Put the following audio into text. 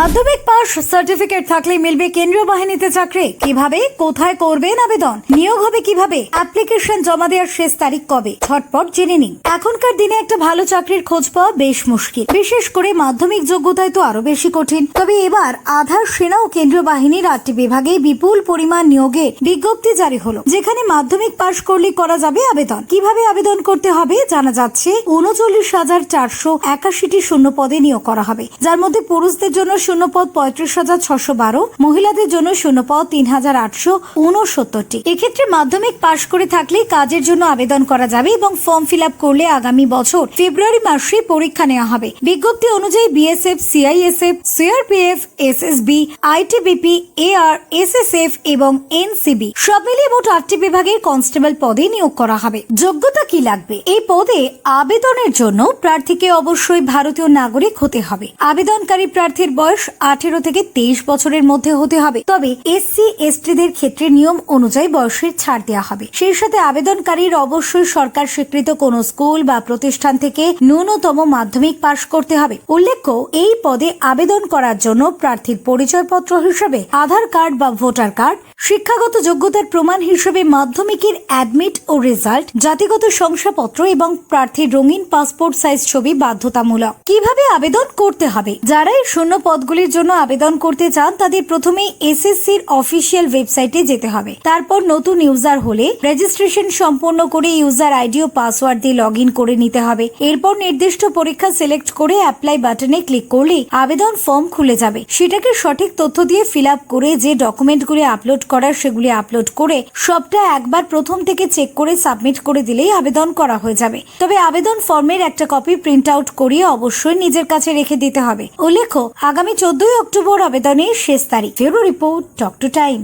মাধ্যমিক pass certificate থাকলে মিলবে কেন্দ্রীয় বাহিনীতে চাকরি। কীভাবে? কোথায় করবেন আবেদন? নিয়োগ হবে কীভাবে? অ্যাপ্লিকেশন জমা দেওয়ার শেষ তারিখ কবে? ঝটপট জেনে নিন। এখনকার দিনে একটা ভালো চাকরির খোঁজ পাওয়া বেশ মুশকিল। বিশেষ করে মাধ্যমিক যোগ্যতায় তো আরও বেশি কঠিন। তবে এবার আধার সেনা ও কেন্দ্রীয় বাহিনীর আটটি বিভাগে বিপুল পরিমাণ নিয়োগের বিজ্ঞপ্তি জারি হলো, যেখানে মাধ্যমিক পাশ করলে করা যাবে আবেদন। কীভাবে আবেদন করতে হবে জানা যাচ্ছে, উনচল্লিশ হাজার চারশো একাশিটি শূন্য পদে নিয়োগ করা হবে, যার মধ্যে পুরুষদের জন্য শূন্য পদ পঁয়ত্রিশ হাজার ছশো বারো, মহিলাদের জন্য শূন্য পদ তিন হাজার আটশো উনসত্তরটি এক্ষেত্রে মাধ্যমিক পাশ করে থাকলে কাজের জন্য আবেদন করা যাবে এবং ফর্ম ফিল আপ করলে আগামী বছর ফেব্রুয়ারি মাসে পরীক্ষা নেওয়া হবে। বিজ্ঞপ্তি অনুযায়ী BSF, CISF, CRPF, SSB, ITBP, AR, SSF এবং এনসিবি সব মিলিয়ে মোট আটটি বিভাগের কনস্টেবল পদে নিয়োগ করা হবে। যোগ্যতা কি লাগবে? এই পদে আবেদনের জন্য প্রার্থীকে অবশ্যই ভারতীয় নাগরিক হতে হবে। আবেদনকারী প্রার্থীর বয়স আঠেরো থেকে তেইশ বছরের মধ্যে হতে হবে। তবে এসসি, এসটিদের ক্ষেত্রে নিয়ম অনুযায়ী বয়সের ছাড় দেওয়া হবে। সেই সাথে আবেদনকারীর অবশ্যই সরকার স্বীকৃত কোনো স্কুল বা প্রতিষ্ঠান থেকে ন্যূনতম মাধ্যমিক পাশ করতে হবে। উল্লেখ্য, এই পদে আবেদন করার জন্য প্রার্থীর পরিচয়পত্র হিসেবে আধার কার্ড বা ভোটার কার্ড, শিক্ষাগত যোগ্যতার প্রমাণ হিসেবে মাধ্যমিকের অ্যাডমিট ও রেজাল্ট, জাতিগত শংসাপত্র এবং প্রার্থীর রঙিন পাসপোর্ট সাইজ ছবি বাধ্যতামূলক। কীভাবে আবেদন করতে হবে? যারাই শূন্য শূন্য পদগুলির জন্য আবেদন করতে চান, তাদের প্রথমে এসএসসির অফিসিয়াল ওয়েবসাইটে যেতে হবে। তারপর নতুন ইউজার হলে রেজিস্ট্রেশন সম্পন্ন করে ইউজার আইডি ও পাসওয়ার্ড দিয়ে লগ করে নিতে হবে। এরপর নির্দিষ্ট পরীক্ষা সিলেক্ট করে অ্যাপ্লাই বাটনে ক্লিক করলে আবেদন ফর্ম খুলে যাবে। সেটাকে সঠিক তথ্য দিয়ে ফিল করে যে ডকুমেন্টগুলি আপলোড করার সেগুলি আপলোড করে সবটা একবার প্রথম থেকে চেক করে সাবমিট করে দিলেই আবেদন করা হয়ে যাবে। তবে আবেদন ফর্মের একটা কপি প্রিন্ট আউট করিয়ে অবশ্যই নিজের কাছে রেখে দিতে হবে। উল্লেখ্য আগামী চোদ্দই অক্টোবর আবেদনের শেষ তারিখ। ফেরো রিপোর্ট টক টু টাইম।